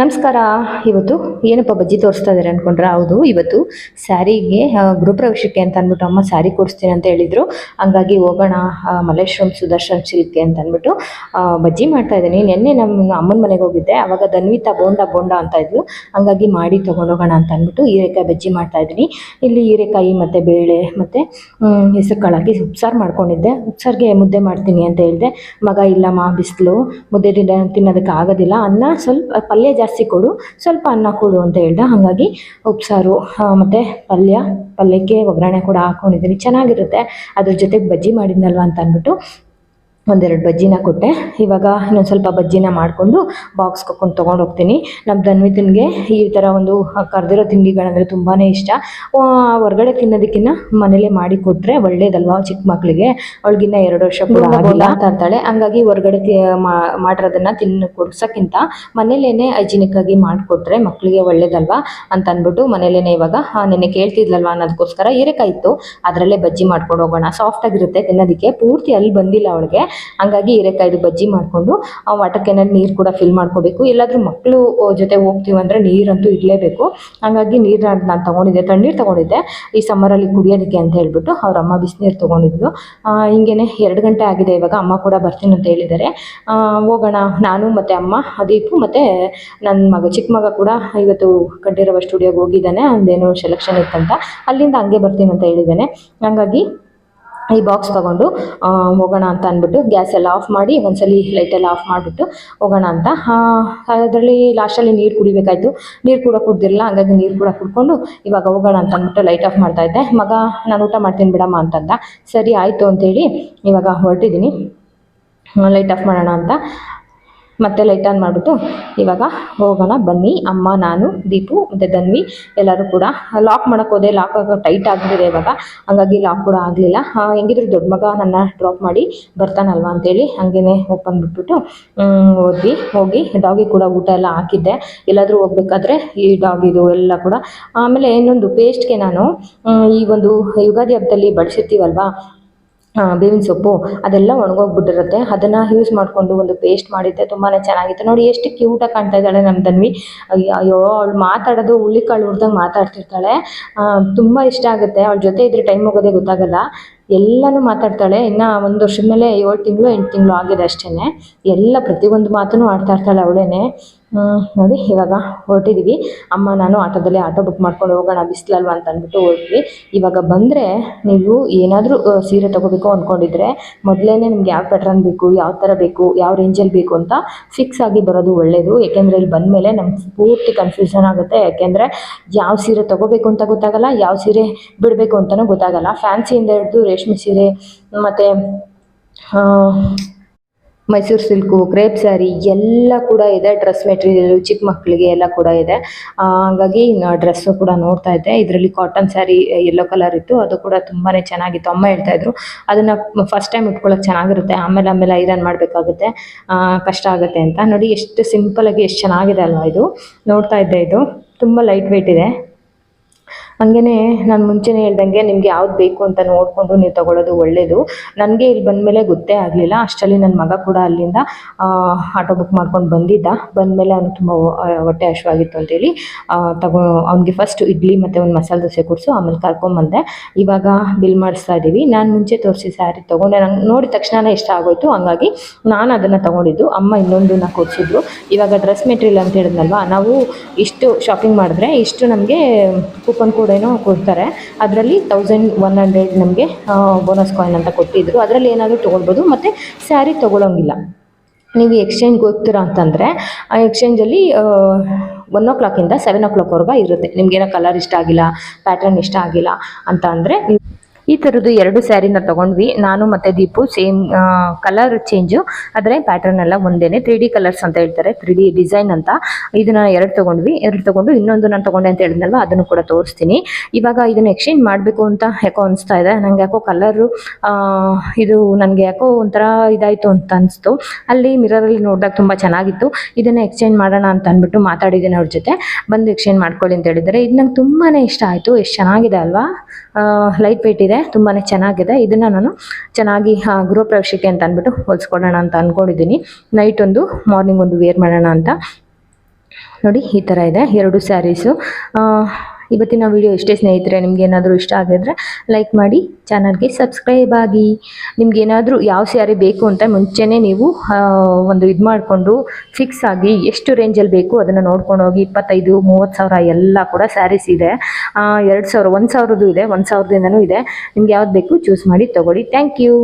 ನಮಸ್ಕಾರ. ಇವತ್ತು ಏನಪ್ಪ ಬಜ್ಜಿ ತೋರಿಸ್ತಾ ಇದ್ದಾರೆ ಅನ್ಕೊಂಡ್ರೆ? ಹೌದು, ಇವತ್ತು ಸ್ಯಾರಿಗೆ ಗೃಹಪ್ರವೇಶಕ್ಕೆ ಅಂತ ಅಂದ್ಬಿಟ್ಟು ಅಮ್ಮ ಸ್ಯಾರಿ ಕೊಡಿಸ್ತೀನಿ ಅಂತ ಹೇಳಿದ್ರು. ಹಂಗಾಗಿ ಹೋಗೋಣ ಮಲ್ಲೇಶ್ವರಂ ಸುದರ್ಶನ್ ಸಿಲ್ಕೆ ಅಂತ ಅಂದ್ಬಿಟ್ಟು ಬಜ್ಜಿ ಮಾಡ್ತಾ ಇದ್ದೀನಿ. ನಿನ್ನೆ ನಮ್ಮ ಅಮ್ಮನ ಮನೆಗೆ ಹೋಗಿದ್ದೆ, ಅವಾಗ ದನ್ವಿತಾ ಬೋಂಡ ಬೋಂಡ ಅಂತ ಇದ್ಲು. ಹಂಗಾಗಿ ಮಾಡಿ ತೊಗೊಂಡೋಗೋಣ ಅಂತ ಅಂದ್ಬಿಟ್ಟು ಹೀರೆಕಾಯಿ ಬಜ್ಜಿ ಮಾಡ್ತಾ ಇದ್ದೀನಿ. ಇಲ್ಲಿ ಹೀರೆಕಾಯಿ ಮತ್ತು ಬೇಳೆ ಮತ್ತು ಹೆಸರು ಕಾಳಾಕಿ ಉಪ್ಸಾರು ಮಾಡ್ಕೊಂಡಿದ್ದೆ. ಉಪ್ಸಾರಿಗೆ ಮುದ್ದೆ ಮಾಡ್ತೀನಿ ಅಂತ ಹೇಳಿದೆ. ಮಗ, ಇಲ್ಲಮ್ಮ, ಬಿಸಿಲು. ಮುದ್ದೆ ತಿನ್ನ ತಿನ್ನೋದಕ್ಕೆ ಆಗೋದಿಲ್ಲ. ಅನ್ನ ಸ್ವಲ್ಪ ಪಲ್ಯ ಜಾಸ್ತಿ ಕೊಡು, ಸ್ವಲ್ಪ ಅನ್ನ ಕೊಡು ಅಂತ ಹೇಳ್ದೆ. ಹಾಗಾಗಿ ಉಪ್ಸಾರು ಮತ್ತು ಪಲ್ಯ, ಪಲ್ಯಕ್ಕೆ ಒಗ್ಗರಣೆ ಕೂಡ ಹಾಕ್ಕೊಂಡಿದ್ದೀನಿ ಚೆನ್ನಾಗಿರುತ್ತೆ. ಅದ್ರ ಜೊತೆಗೆ ಬಜ್ಜಿ ಮಾಡಿದ್ನಲ್ವ ಅಂತ ಅಂದ್ಬಿಟ್ಟು ಒಂದೆರಡು ಬಜ್ಜಿನ ಕೊಟ್ಟೆ. ಇವಾಗ ಇನ್ನೊಂದು ಸ್ವಲ್ಪ ಬಜ್ಜಿನ ಮಾಡಿಕೊಂಡು ಬಾಕ್ಸ್ ಕೊಕ್ಕೊಂಡು ತೊಗೊಂಡು ಹೋಗ್ತೀನಿ. ನಮ್ಮ ಧನ್ವಿತನ್ಗೆ ಈ ಥರ ಒಂದು ಕರೆದಿರೋ ತಿಂಡಿಗಳಂದರೆ ತುಂಬಾ ಇಷ್ಟ. ಹೊರಗಡೆ ತಿನ್ನೋದಕ್ಕಿಂತ ಮನೇಲೇ ಮಾಡಿ ಕೊಟ್ಟರೆ ಒಳ್ಳೇದಲ್ವಾ ಚಿಕ್ಕ ಮಕ್ಕಳಿಗೆ ಅವಳಿಗಿನ್ನ ಎರಡು ವರ್ಷ ಕೂಡ ಆಗಿಲ್ಲ ಅಂತ ಇರ್ತಾಳೆ ಹಂಗಾಗಿ ಹೊರಗಡೆ ಮಾಡಿರೋದನ್ನ ತಿನ್ನು ಕೊಡ್ಸೋಕ್ಕಿಂತ ಮನೇಲೇನೆ ಹೈಜಿನಿಕ್ ಆಗಿ ಮಾಡಿಕೊಟ್ರೆ ಮಕ್ಕಳಿಗೆ ಒಳ್ಳೇದಲ್ವಾ ಅಂತ ಅಂದ್ಬಿಟ್ಟು ಮನೇಲೇನೆ ಇವಾಗ ನೆನ್ನೆ ಕೇಳ್ತಿದ್ಲಲ್ವಾ ಅನ್ನೋದಕ್ಕೋಸ್ಕರ ಹೀರೆಕಾಯಿ ಇತ್ತು. ಅದರಲ್ಲೇ ಬಜ್ಜಿ ಮಾಡ್ಕೊಂಡು ಹೋಗೋಣ. ಸಾಫ್ಟಾಗಿರುತ್ತೆ ತಿನ್ನೋದಕ್ಕೆ. ಪೂರ್ತಿ ಅಲ್ಲಿ ಬಂದಿಲ್ಲ ಅವಳಿಗೆ. ಹಂಗಾಗಿ ಹೀರೆಕಾಯ್ದು ಬಜ್ಜಿ ಮಾಡಿಕೊಂಡು ವಾಟರ್ ಕ್ಯಾನಲ್ಲಿ ನೀರು ಕೂಡ ಫಿಲ್ ಮಾಡ್ಕೋಬೇಕು. ಎಲ್ಲಾದರೂ ಮಕ್ಕಳು ಜೊತೆ ಹೋಗ್ತೀವಿ ಅಂದರೆ ನೀರಂತೂ ಇರಲೇಬೇಕು. ಹಂಗಾಗಿ ನೀರನ್ನ ನಾನು ತೊಗೊಂಡಿದ್ದೆ ತಣ್ಣೀರು ತೊಗೊಂಡಿದ್ದೆ. ಈ ಸಮ್ಮರಲ್ಲಿ ಕುಡಿಯೋದಕ್ಕೆ ಅಂತ ಹೇಳ್ಬಿಟ್ಟು ಅವ್ರ ಅಮ್ಮ ಬಿಸಿನೀರು ತೊಗೊಂಡಿದ್ಲು. ಆ, ಹಿಂಗೇನೆ ಎರಡು ಗಂಟೆ ಆಗಿದೆ ಇವಾಗ ಅಮ್ಮ ಕೂಡ ಬರ್ತೀನಿ ಅಂತ ಹೇಳಿದ್ದಾರೆ ಹೋಗೋಣ ನಾನು ಮತ್ತು ಅಮ್ಮ ದೀಪು ಮತ್ತು ನನ್ನ ಮಗ ಚಿಕ್ಕ ಮಗ ಕೂಡ ಇವತ್ತು ಕಂಠೀರವ ಸ್ಟುಡಿಯೋಗೆ ಹೋಗಿದ್ದಾನೆ. ಒಂದೇನೋ ಸೆಲೆಕ್ಷನ್ ಇತ್ತಂತ. ಅಲ್ಲಿಂದ ಹಂಗೆ ಬರ್ತೀನಿ ಅಂತ ಹೇಳಿದ್ದಾನೆ ಹಂಗಾಗಿ ಈ ಬಾಕ್ಸ್ ತೊಗೊಂಡು ಹೋಗೋಣ ಅಂತ ಅಂದ್ಬಿಟ್ಟು ಗ್ಯಾಸ್ ಎಲ್ಲ ಆಫ್ ಮಾಡಿ ಒಂದ್ಸಲಿ ಲೈಟೆಲ್ಲ ಆಫ್ ಮಾಡಿಬಿಟ್ಟು ಹೋಗೋಣ ಅಂತ. ಅದರಲ್ಲಿ ಲಾಸ್ಟಲ್ಲಿ ನೀರು ಕುಡಿಬೇಕಾಯ್ತು. ನೀರು ಕೂಡ ಕುಡ್ದಿರಲ್ಲ ಹಂಗಾಗಿ ನೀರು ಕೂಡ ಕುಡ್ಕೊಂಡು ಇವಾಗ ಹೋಗೋಣ ಅಂತ ಅಂದ್ಬಿಟ್ಟು ಲೈಟ್ ಆಫ್ ಮಾಡ್ತಾ ಇದ್ದೆ. ಮಗ, ನಾನು ಊಟ ಮಾಡ್ತೀನಿ ಬಿಡಮ್ಮ ಅಂತಂದ. ಸರಿ, ಆಯಿತು ಅಂತೇಳಿ ಇವಾಗ ಹೊರಟಿದ್ದೀನಿ. ಲೈಟ್ ಆಫ್ ಮಾಡೋಣ ಅಂತ. ಮತ್ತೆ ಲೈಟ್ ಆನ್ ಮಾಡಿಬಿಟ್ಟು ಇವಾಗ ಹೋಗೋಣ. ಬನ್ನಿ, ಅಮ್ಮ, ನಾನು, ದೀಪು ಮತ್ತು ಧನ್ವಿ ಎಲ್ಲರೂ ಕೂಡ. ಲಾಕ್ ಮಾಡೋಕ್ಕೆ ಹೋದೆ ಲಾಕ್ ಟೈಟ್ ಆಗಿಬಿಟ್ಟಿದೆ ಇವಾಗ. ಹಂಗಾಗಿ ಲಾಕ್ ಕೂಡ ಆಗಲಿಲ್ಲ. ಹೆಂಗಿದ್ರು ದೊಡ್ಡ ಮಗ ನನ್ನ ಡ್ರಾಪ್ ಮಾಡಿ ಬರ್ತಾನಲ್ವಾ ಅಂತೇಳಿ ಹಾಗೇನೆ ಓಪನ್ ಬಿಟ್ಬಿಟ್ಟು ಹೋದ್ವಿ. ಹೋಗಿ ಡಾಗಿ ಕೂಡ ಊಟ ಎಲ್ಲ ಹಾಕಿದ್ದೆ. ಎಲ್ಲಾದರೂ ಹೋಗ್ಬೇಕಾದ್ರೆ ಈ ಡಾಗಿದು ಎಲ್ಲ ಕೂಡ. ಆಮೇಲೆ ಇನ್ನೊಂದು ಪೇಸ್ಟ್ಗೆ ನಾನು ಈ ಒಂದು ಯುಗಾದಿ ಹಬ್ಬದಲ್ಲಿ ಬಳಸಿರ್ತೀವಲ್ವಾ ಬೇವಿನ ಸೊಪ್ಪು ಅದೆಲ್ಲ ಒಣಗೋಗ್ಬಿಟ್ಟಿರುತ್ತೆ. ಅದನ್ನು ಯೂಸ್ ಮಾಡಿಕೊಂಡು ಒಂದು ಪೇಸ್ಟ್ ಮಾಡಿದ್ದೆ ತುಂಬಾ ಚೆನ್ನಾಗಿತ್ತು ನೋಡಿ ಎಷ್ಟು ಕ್ಯೂಟಾಗಿ ಕಾಣ್ತಾ ಇದ್ದಾಳೆ ನಮ್ಮ ತನ್ವಿ. ಅಯ್ಯೋ ಅವಳು ಮಾತಾಡೋದು ಹುಳ್ಳಿಕಾಳು ಹುಡ್ದಂಗೆ ಮಾತಾಡ್ತಿರ್ತಾಳೆ. ತುಂಬ ಇಷ್ಟ ಆಗುತ್ತೆ. ಅವಳ ಜೊತೆ ಇದ್ರೆ ಟೈಮ್ ಹೋಗೋದೇ ಗೊತ್ತಾಗಲ್ಲ. ಎಲ್ಲನೂ ಮಾತಾಡ್ತಾಳೆ. ಇನ್ನು ಒಂದು ವರ್ಷದ ಮೇಲೆ ಏಳು ತಿಂಗಳು, ಎಂಟು ತಿಂಗಳು ಆಗಿದೆ ಅಷ್ಟೇ ಎಲ್ಲ ಪ್ರತಿಯೊಂದು ಮಾತನ್ನು ಆಡ್ತಾ ಇರ್ತಾಳೆ ಅವಳೇನೆ. ನೋಡಿ, ಇವಾಗ ಹೊರಟಿದ್ದೀವಿ ಅಮ್ಮ, ನಾನು ಆಟೋದಲ್ಲಿ ಆಟೋ ಬುಕ್ ಮಾಡ್ಕೊಂಡು ಹೋಗೋಣ, ಬಿಸಿಲಲ್ವಾ ಅಂತ ಅಂದ್ಬಿಟ್ಟು ಹೊರಟ್ವಿ. ಇವಾಗ ಬಂದರೆ ನೀವು ಏನಾದರೂ ಸೀರೆ ತೊಗೋಬೇಕು ಅಂದ್ಕೊಂಡಿದ್ರೆ ಮೊದಲೇ ನಿಮ್ಗೆ ಯಾವ ಪ್ಯಾಟ್ರನ್ ಬೇಕು, ಯಾವ ಥರ ಬೇಕು, ಯಾವ ರೇಂಜಲ್ಲಿ ಬೇಕು ಅಂತ ಫಿಕ್ಸ್ ಆಗಿ ಬರೋದು ಒಳ್ಳೆಯದು ಯಾಕೆಂದರೆ ಇಲ್ಲಿ ಬಂದಮೇಲೆ ನಮ್ಗೆ ಪೂರ್ತಿ ಕನ್ಫ್ಯೂಷನ್ ಆಗುತ್ತೆ. ಯಾಕೆಂದರೆ ಯಾವ ಸೀರೆ ತೊಗೋಬೇಕು ಅಂತ ಗೊತ್ತಾಗಲ್ಲ, ಯಾವ ಸೀರೆ ಬಿಡಬೇಕು ಅಂತಲೂ ಗೊತ್ತಾಗಲ್ಲ. ಫ್ಯಾನ್ಸಿಯಿಂದ ಹಿಡಿದು ರೇಷ್ಮೆ ಸೀರೆ, ಮತ್ತು ಮೈಸೂರು ಸಿಲ್ಕು ಕ್ರೇಪ್ ಸ್ಯಾರಿ ಎಲ್ಲ ಕೂಡ ಇದೆ. ಡ್ರೆಸ್ ಮೆಟೀರಿಯಲ್ ಚಿಕ್ಕ ಮಕ್ಕಳಿಗೆ ಎಲ್ಲ ಕೂಡ ಇದೆ. ಹಾಗಾಗಿ ಡ್ರೆಸ್ಸು ಕೂಡ ನೋಡ್ತಾ ಇದ್ದೆ. ಇದರಲ್ಲಿ ಕಾಟನ್ ಸ್ಯಾರಿ ಯೆಲ್ಲೋ ಕಲರ್ ಇತ್ತು. ಅದು ಕೂಡ ತುಂಬಾ ಚೆನ್ನಾಗಿತ್ತು. ಅಮ್ಮ ಹೇಳ್ತಾ ಇದ್ರು, ಅದನ್ನು ಫಸ್ಟ್ ಟೈಮ್ ಇಟ್ಕೊಳ್ಳೋಕೆ ಚೆನ್ನಾಗಿರುತ್ತೆ. ಆಮೇಲೆ ಆಮೇಲೆ ಐರನ್ ಮಾಡಬೇಕಾಗುತ್ತೆ. ಕಷ್ಟ ಆಗುತ್ತೆ ಅಂತ. ನೋಡಿ, ಎಷ್ಟು ಸಿಂಪಲ್ ಆಗಿ ಎಷ್ಟು ಚೆನ್ನಾಗಿದೆ ಅಲ್ವಾ ಇದು. ನೋಡ್ತಾ ಇದ್ದೆ ಇದು. ತುಂಬ ಲೈಟ್ ವೆಯ್ಟ್ ಇದೆ. ಹಂಗೇನೆ ನಾನು ಮುಂಚೆನೇ ಹೇಳ್ದಂಗೆ ನಿಮ್ಗೆ ಯಾವ್ದು ಬೇಕು ಅಂತ ನೋಡಿಕೊಂಡು ನೀವು ತಗೊಳ್ಳೋದು ಒಳ್ಳೇದು. ನನಗೆ ಇಲ್ಲಿ ಬಂದಮೇಲೆ ಗೊತ್ತೇ ಆಗಲಿಲ್ಲ. ಅಷ್ಟರಲ್ಲಿ ನನ್ನ ಮಗ ಕೂಡ ಅಲ್ಲಿಂದ ಆಟೋ ಬುಕ್ ಮಾಡ್ಕೊಂಡು ಬಂದಿದ್ದ. ಬಂದಮೇಲೆ ಅವನು ತುಂಬ ಹೊಟ್ಟೆ ಹಶ್ವಾಗಿತ್ತು ಅಂತೇಳಿ ತಗೋ, ಅವ್ನಿಗೆ ಫಸ್ಟ್ ಇಡ್ಲಿ ಮತ್ತು ಒಂದು ಮಸಾಲೆ ದೋಸೆ ಕೊಡಿಸು, ಆಮೇಲೆ ಕರ್ಕೊಂಬಂದೆ ಇವಾಗ ಬಿಲ್ ಮಾಡಿಸ್ತಾ ಇದ್ದೀವಿ ನಾನು ಮುಂಚೆ ತೋರಿಸಿ ಸ್ಯಾರಿ ತೊಗೊಂಡೆ. ನಂಗೆ ನೋಡಿದ ತಕ್ಷಣನೇ ಇಷ್ಟ ಆಗೋಯ್ತು. ಹಂಗಾಗಿ ನಾನು ಅದನ್ನು ತೊಗೊಂಡಿದ್ದು. ಅಮ್ಮ ಇನ್ನೊಂದನ್ನು ಕೊಡಿಸಿದ್ರು. ಇವಾಗ ಡ್ರೆಸ್ ಮೆಟೀರಿಯಲ್ ಅಂತ ಹೇಳಿದ್ನಲ್ವಾ, ನಾವು ಇಷ್ಟು ಶಾಪಿಂಗ್ ಮಾಡಿದ್ರೆ ಇಷ್ಟು ನಮಗೆ ಕೂಪನ್ ಕೂಡ ಏನೋ ಕೊಡ್ತಾರೆ. ಅದರಲ್ಲಿ ತೌಸಂಡ್ ಒನ್ ಹಂಡ್ರೆಡ್ ನಮಗೆ ಬೋನಸ್ ಕಾಯಿನ್ ಅಂತ ಕೊಟ್ಟಿದ್ದರು ಅದರಲ್ಲಿ ಏನಾದರೂ ತೊಗೊಳ್ಬೋದು. ಮತ್ತು ಸ್ಯಾರಿ ತೊಗೊಳ್ಳೋಂಗಿಲ್ಲ ನೀವು ಎಕ್ಸ್ಚೇಂಜ್ ಹೋಗ್ತೀರಾ ಅಂತಂದರೆ, ಆ ಎಕ್ಸ್ಚೇಂಜಲ್ಲಿ ಒನ್ ಓ ಕ್ಲಾಕಿಂದ ಸೆವೆನ್ ಓ ಕ್ಲಾಕ್ವರೆಗೂ ಇರುತ್ತೆ. ನಿಮಗೇನೋ ಕಲರ್ ಇಷ್ಟ ಆಗಿಲ್ಲ ಪ್ಯಾಟರ್ನ್ ಇಷ್ಟ ಆಗಿಲ್ಲ ಅಂತ ಅಂದರೆ ಈ ಥರದ್ದು ಎರಡು ಸ್ಯಾರಿನ ತೊಗೊಂಡ್ವಿ. ನಾನು ಮತ್ತು ದೀಪು ಸೇಮ್ ಕಲರ್ ಚೇಂಜು ಆದರೆ ಪ್ಯಾಟರ್ನ್ ಎಲ್ಲ ಒಂದೇನೆ. ತ್ರೀ ಡಿ ಕಲರ್ಸ್ ಅಂತ ಹೇಳ್ತಾರೆ. ತ್ರೀ ಡಿ ಡಿಸೈನ್ ಅಂತ. ಇದನ್ನ ಎರಡು ತೊಗೊಂಡ್ವಿ. ಎರಡು ತೊಗೊಂಡು ಇನ್ನೊಂದು ನಾನು ತೊಗೊಂಡೆ ಅಂತ ಹೇಳಿದ್ನಲ್ವ, ಅದನ್ನು ಕೂಡ ತೋರಿಸ್ತೀನಿ. ಇವಾಗ ಇದನ್ನು ಎಕ್ಸ್ಚೇಂಜ್ ಮಾಡಬೇಕು ಅಂತ ಯಾಕೋ ಅನಿಸ್ತಾ ಇದೆ. ನನಗೆ ಯಾಕೋ ಕಲರು ಇದು ನನಗೆ ಯಾಕೋ ಒಂಥರ ಇದಾಯಿತು ಅಂತ ಅನಿಸ್ತು. ಅಲ್ಲಿ ಮಿರರಲ್ಲಿ ನೋಡಿದಾಗ ತುಂಬ ಚೆನ್ನಾಗಿತ್ತು. ಇದನ್ನು ಎಕ್ಸ್ಚೇಂಜ್ ಮಾಡೋಣ ಅಂತ ಅಂದ್ಬಿಟ್ಟು ಮಾತಾಡಿದ್ದೀನಿ ಅವ್ರ ಜೊತೆ. ಬಂದು ಎಕ್ಸ್ಚೇಂಜ್ ಮಾಡ್ಕೊಳ್ಳಿ ಅಂತ ಹೇಳಿದರೆ ಇದು ನಂಗೆ ತುಂಬಾ ಇಷ್ಟ ಆಯಿತು. ಎಷ್ಟು ಚೆನ್ನಾಗಿದೆ ಅಲ್ವಾ? ಲೈಟ್ ವೆಯ್ಟ್ ಇದೆ. ತುಂಬಾ ಚೆನ್ನಾಗಿದೆ. ಇದನ್ನು ನಾನು ಚೆನ್ನಾಗಿ ಗೃಹ ಪ್ರವೇಶಕ್ಕೆ ಅಂತ ಅಂದ್ಬಿಟ್ಟು ಹೊಲಿಸ್ಕೊಡೋಣ ಅಂತ ಅಂದ್ಕೊಂಡಿದ್ದೀನಿ ನೈಟ್ ಒಂದು ಮಾರ್ನಿಂಗ್ ಒಂದು ವೇರ್ ಮಾಡೋಣ ಅಂತ. ನೋಡಿ, ಈ ಥರ ಇದೆ. ಎರಡು ಸ್ಯಾರೀಸು ಇವತ್ತಿನ ವಿಡಿಯೋ ಇಷ್ಟೇ ಸ್ನೇಹಿತರೆ, ನಿಮ್ಗೆ ಏನಾದರೂ ಇಷ್ಟ ಆಗಿದ್ರೆ ಲೈಕ್ ಮಾಡಿ ಚಾನಲ್ಗೆ ಸಬ್ಸ್ಕ್ರೈಬ್ ಆಗಿ. ನಿಮ್ಗೆ ಏನಾದರೂ ಯಾವ ಸ್ಯಾರಿ ಬೇಕು ಅಂತ ಮುಂಚೆನೇ ನೀವು ಒಂದು ಇದು ಮಾಡಿಕೊಂಡು ಫಿಕ್ಸ್ ಆಗಿ ಎಷ್ಟು ರೇಂಜಲ್ಲಿ ಬೇಕು ಅದನ್ನು ನೋಡ್ಕೊಂಡು ಹೋಗಿ, ಇಪ್ಪತ್ತೈದು, ಮೂವತ್ತು ಸಾವಿರ ಎಲ್ಲ ಕೂಡ ಸ್ಯಾರೀಸ್ ಇದೆ. ಎರಡು ಸಾವಿರ, ಒಂದು ಸಾವಿರದ್ದು ಇದೆ, ಒಂದು ಸಾವಿರದಿಂದನೂ ಇದೆ. ನಿಮ್ಗೆ ಯಾವ್ದು ಬೇಕು ಚೂಸ್ ಮಾಡಿ ತೊಗೊಳ್ಳಿ. Thank you